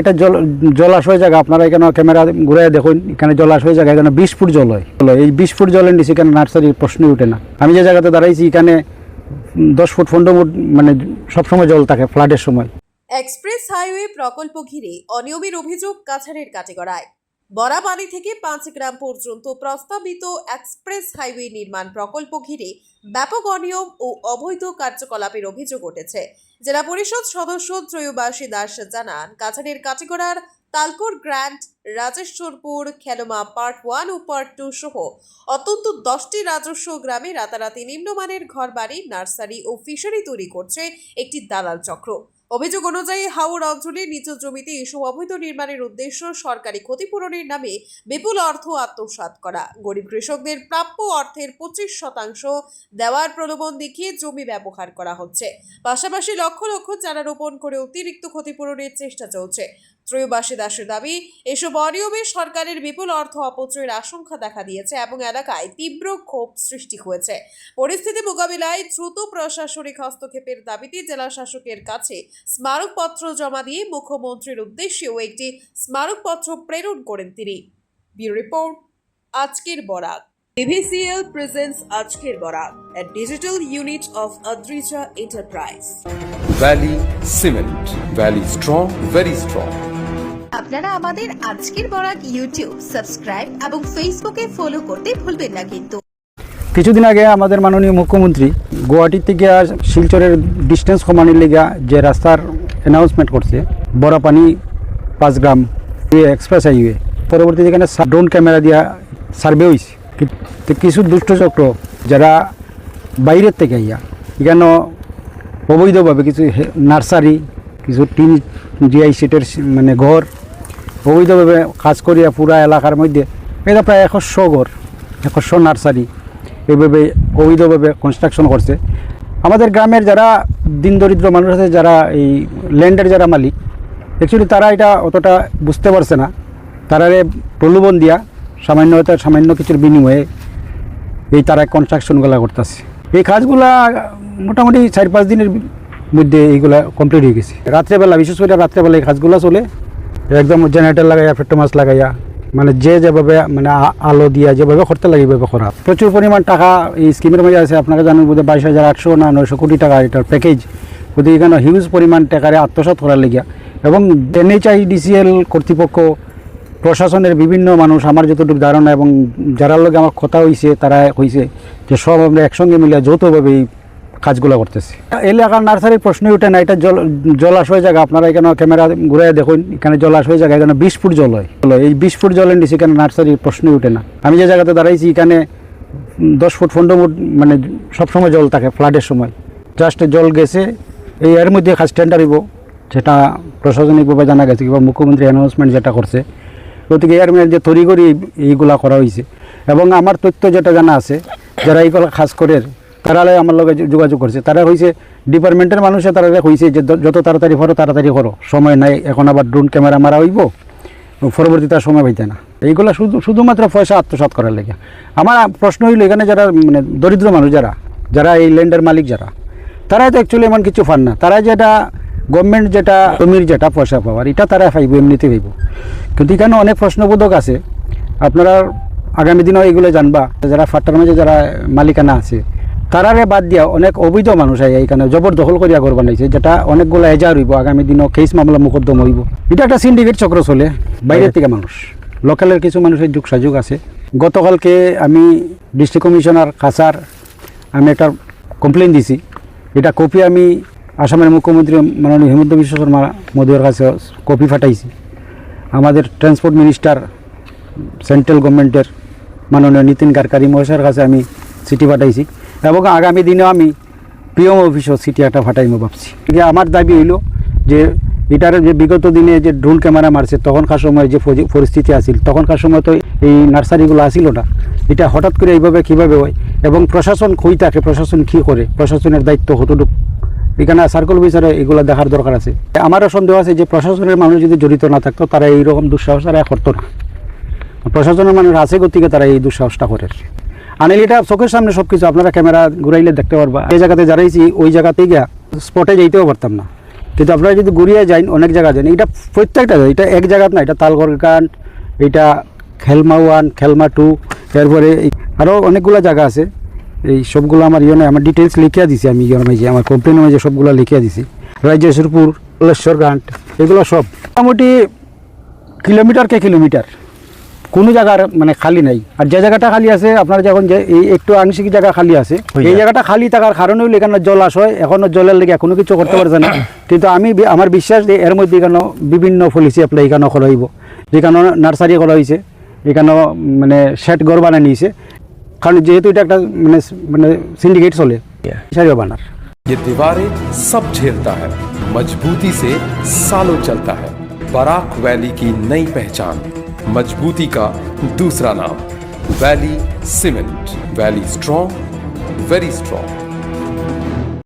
এটা জল, জলাশয় জায়গা, আপনারা এখানে ক্যামেরা ঘুরে দেখুন, এখানে জলাশয় জায়গা, এখানে বিশ ফুট জল হয়। এই বিশ ফুট জলের নিচে এখানে নার্সারির প্রশ্নই উঠে না। আমি যে জায়গাতে দাঁড়াইছি, এখানে দশ ফুট পনেরো ফুট মানে সবসময় জল থাকে ফ্লাডের সময়। এক্সপ্রেস হাইওয়ে প্রকল্প ঘিরে অনিয়মের অভিযোগ কাছাড়ের কাটিগড়ায় বরাবাড়ি থেকে পাঁচ গ্রাম পর্যন্ত প্রস্তাবিত এক্সপ্রেস হাইওয়ে নির্মাণ প্রকল্প ঘিরে ব্যাপক অনিয়ম ও অবৈধ কার্যকলাপের অভিযোগ উঠেছে। জেলা পরিষদ সদস্য ত্রয়োবাসী দাস জানান, কাছাড়ের কাটিগড়ার তালকোর grand, Rajeshwarpur, Khelma part one ও পার্ট টু সহ অত্যন্ত দশটি রাজস্ব গ্রামে রাতারাতি নিম্নমানের ঘরবাড়ি, নার্সারি ও ফিশারি তৈরি করছে একটি দালাল চক্র। অভিযোগ অনুযায়ী হাওড় অঞ্চলে নিচু জমিতে এসব অবৈধ নির্মাণের উদ্দেশ্য সরকারি ক্ষতিপূরণের নামে বিপুল অর্থ আত্মসাত করা। গরিব কৃষকদের প্রাপ্য অর্থের পঁচিশ শতাংশ দেওয়ার প্রলোভন দেখিয়ে জমি ব্যবহার করা হচ্ছে। পাশাপাশি লক্ষ লক্ষ চারা রোপণ করে অতিরিক্ত ক্ষতিপূরণের চেষ্টা চলছে। ত্রয়োবাসী দাসের দাবি এসব অনিয়মে সরকারের বিপুল অর্থ অপচয়ের আশঙ্কা দেখা দিয়েছে এবং এলাকায় তীব্র ক্ষোভ সৃষ্টি হয়েছে পরিস্থিতি মোকাবিলায় দ্রুত প্রশাসনিক হস্তক্ষেপের দাবিতে জেলা শাসকের কাছে স্মারকপত্র জমা দিয়ে মুখ্যমন্ত্রীর উদ্দেশ্যেও একটি স্মারকপত্র প্রেরণ করেন তিনি ব্যুরো রিপোর্ট আজকের বরাক বিভিসিএল প্রেজেন্টস আজকের Barak a digital unit of Adrija Enterprise. Valley Cement. Valley strong, very strong. আপনারা আমাদের আজকের বরাক ইউটিউব সাবস্ক্রাইব এবং ফেসবুকে ফলো করতে ভুলবেন না কিন্তু। কিছুদিন আগে আমাদের মাননীয় মুখ্যমন্ত্রী গুয়াহাটি থেকে আর শিলচরের ডিস্টেন্স কমানোর লেগা যে রাস্তার অ্যানাউন্সমেন্ট করছে, বড়াপানি পাঁচ গ্রাম এক্সপ্রেস হাইওয়ে পরবর্তীতে এখানে ড্রোন ক্যামেরা দিয়া সার্ভে হয়েছে কিছু দুষ্ট চক্র যারা বাইরের থেকে আইয়া, এখানে অবৈধভাবে কিছু নার্সারি, কিছু টিন জিআই সিটের মানে ঘর অবৈধভাবে কাজ করিয়া পুরা এলাকার মধ্যে, এটা প্রায় একশো ঘর, একশো নার্সারি এইভাবে অবৈধভাবে কনস্ট্রাকশন করছে। আমাদের গ্রামের যারা দিন দরিদ্র মানুষ আছে, যারা এই ল্যান্ডের যারা মালিক অ্যাকচুয়ালি তারা এটা অতটা বুঝতে পারছে না। তারারে প্রলোভন দিয়া সামান্য সামান্য কিছুর বিনিময়ে এই তারা কনস্ট্রাকশনগুলো করতেছে। এই কাজগুলা মোটামুটি চার পাঁচ দিনের মধ্যে এইগুলা কমপ্লিট হয়ে গেছে। রাত্রেবেলা, বিশেষ করে রাত্রেবেলা এই কাজগুলো চলে। একদম জেনারেটর লাগাইয়া পেট্রোমাস লাগাইয়া মানে যে যেভাবে মানে আলো দিয়া যেভাবে করতে লাগে এইভাবে করা। প্রচুর পরিমাণ টাকা এই স্কিমের মধ্যে আছে। আপনাকে জানেন বোধহয় বাইশ হাজার আটশো না নয়শো কোটি টাকা এটার প্যাকেজ গতিকে এখানে হিউজ পরিমাণ টাকারে আত্মসাৎ করার লেগিয়া। এবং এনএইচআইডিসিএল কর্তৃপক্ষ, প্রশাসনের বিভিন্ন মানুষ, আমার যতটুকু ধারণা এবং যারা লোক আমার কথা হয়েছে তারা হয়েছে যে সব আমরা একসঙ্গে মিলিয়া যৌথভাবে এই কাজগুলো করতেছি। এলাকার নার্সারির প্রশ্নই উঠে না, এটা জল জলাশয় জায়গা আপনারা এখানে ক্যামেরা ঘুরে দেখুন, এখানে জলাশয় জায়গা এখানে বিশ ফুট জল হয়। এই বিশ ফুট জলের নিচে এখানে নার্সারির প্রশ্নই উঠে না। আমি যে জায়গাতে দাঁড়াইছি, এখানে দশ ফুট পনেরো ফুট মানে সবসময় জল থাকে, ফ্লাডের সময়। জাস্ট জল গেছে, এই এর মধ্যে কাজ টেন্ডার হইব, যেটা প্রশাসনিকভাবে জানা গেছে, কিংবা মুখ্যমন্ত্রী অ্যানাউন্সমেন্ট যেটা করছে। গতিকে এর যে তৈরি এইগুলা করা হয়েছে এবং আমার তথ্য যেটা জানা আছে, যারা এইগুলো খাস করে তারা আমার লগে যোগাযোগ করছে। তারা হয়েছে ডিপার্টমেন্টের মানুষে, তারা হয়েছে যে যত তাড়াতাড়ি করো তাড়াতাড়ি করো। সময় নাই, এখন আবার ড্রোন ক্যামেরা মারা হইব পরবর্তী তার সময় পাইতে না। এইগুলা শুধু শুধুমাত্র পয়সা আত্মসাৎ করার লেগে। আমার প্রশ্ন হইল এখানে যারা মানে দরিদ্র মানুষ যারা যারা এই ল্যান্ডের মালিক যারা, তারা তো অ্যাকচুয়ালি এমন কিছু ফান না। তারা যেটা গভর্নমেন্ট যেটা জমির যেটা পয়সা পাওয়ার, এটা তারা পাইব, এমনিতে পাইব। কিন্তু এখানে অনেক প্রশ্নবোধক আছে। আপনারা আগামী দিনেও এগুলো জানবা। যারা ফাটার মাঝে যারা মালিকানা আছে তারারে বাদ দিয়া অনেক অবৈধ মানুষ আই এখানে জবরদখল করিয়া ঘর বানাইছে, যেটা অনেকগুলো এজার হইব, আগামী দিনও কেস মামলা মোকদ্দম হইব। এটা একটা সিন্ডিকেট চক্র চলে বাইরের থেকে মানুষ। লোকালের কিছু মানুষের যুগ সাযুগ আছে। গতকালকে আমি ডিস্ট্রিক্ট কমিশনার খাসার আমি একটা কমপ্লেন দিছি। এটা কপি আমি আসামের মুখ্যমন্ত্রী মাননীয় হিমন্ত বিশ্ব শর্মা মোদীর কাছে কপি ফাটাইছি আমাদের ট্রান্সপোর্ট মিনিস্টার সেন্ট্রাল গভর্নমেন্টের মাননীয় নীতিন গাডকারি মহাশয়ের কাছে আমি চিঠি পাঠাইছি। এবং আগামী দিনেও আমি পিএম অফিসও সিটি একটা ফাটাইমো ভাবছি। যে আমার দাবি হইল যে এটার যে বিগত দিনে যে ড্রোন ক্যামেরা মারছে, তখনকার সময় যে পরিস্থিতি আছিল, তখনকার সময় তো এই নার্সারিগুলো আসিল না। এটা হঠাৎ করে এইভাবে কীভাবে হয়? এবং প্রশাসন কই থাকে? প্রশাসন কী করে? প্রশাসনের দায়িত্ব কতটুকু? এখানে সার্কেল অফিসারে এগুলো দেখার দরকার আছে। আমারও সন্দেহ আছে যে প্রশাসনের মানুষ যদি জড়িত না থাকতো, তারা এইরকম দুঃসাহস তারা করতো না। প্রশাসনের মানুষ আছে গতিকে তারা এই দুঃসাহসটা করে। আনিল, এটা চোখের সামনে সব কিছু আপনারা ক্যামেরা ঘুরাইলে দেখতে পারবা। এই জায়গাতে দাঁড়াইছি ওই জায়গাতেই গিয়া স্পটে যাইতেও পারতাম না। কিন্তু আপনারা যদি ঘুরিয়ে যান অনেক জায়গা যান এটা প্রত্যেকটা এটা এক জায়গা না, এটা তালগড় গান এটা খেলমা ওয়ান, খেলমা টু, এরপরে আরও অনেকগুলো জায়গা আছে। এই সবগুলো আমার ইয়ে আমার ডিটেলস লিখিয়া দিছি আমি ইয়ে মাঝে আমার কমপ্লেন মাঝে সবগুলো লিখিয়া দিছি। রাজ্যেশ্বরপুর কলেশ্বর ঘাট, এগুলো সব। মোটামুটি কিলোমিটার কে কিলোমিটার। কোনো জায়গার মানে খালি নাই আর যে জায়গাটা খালি আছে আপনার যখন যে এই একটু আংশিক জায়গা খালি আছে এই জায়গাটা খালি থাকার কারণে হইলে এখানে জলাশয় এখনো জলের লেগে এখনো কিছু করতে পারছে না কিন্তু আমি বি- আমার বিশ্বাস যে এর মধ্যে এখানে বিভিন্ন পলিসি অ্যাপ্লাই এখানে করা হইব যেখানে নার্সারি করা হয়েছে এখানে মানে শেড ঘর বানায় নিয়েছে কারণ যেহেতু এটা একটা মানে মানে সিন্ডিকেট চলে সারিও বানার ये दीवारें सब झेलता है मजबूती से सालों चलता है बराक वैली की नई पहचान मजबूती का दूसरा नाम। Valley cement valley strong very strong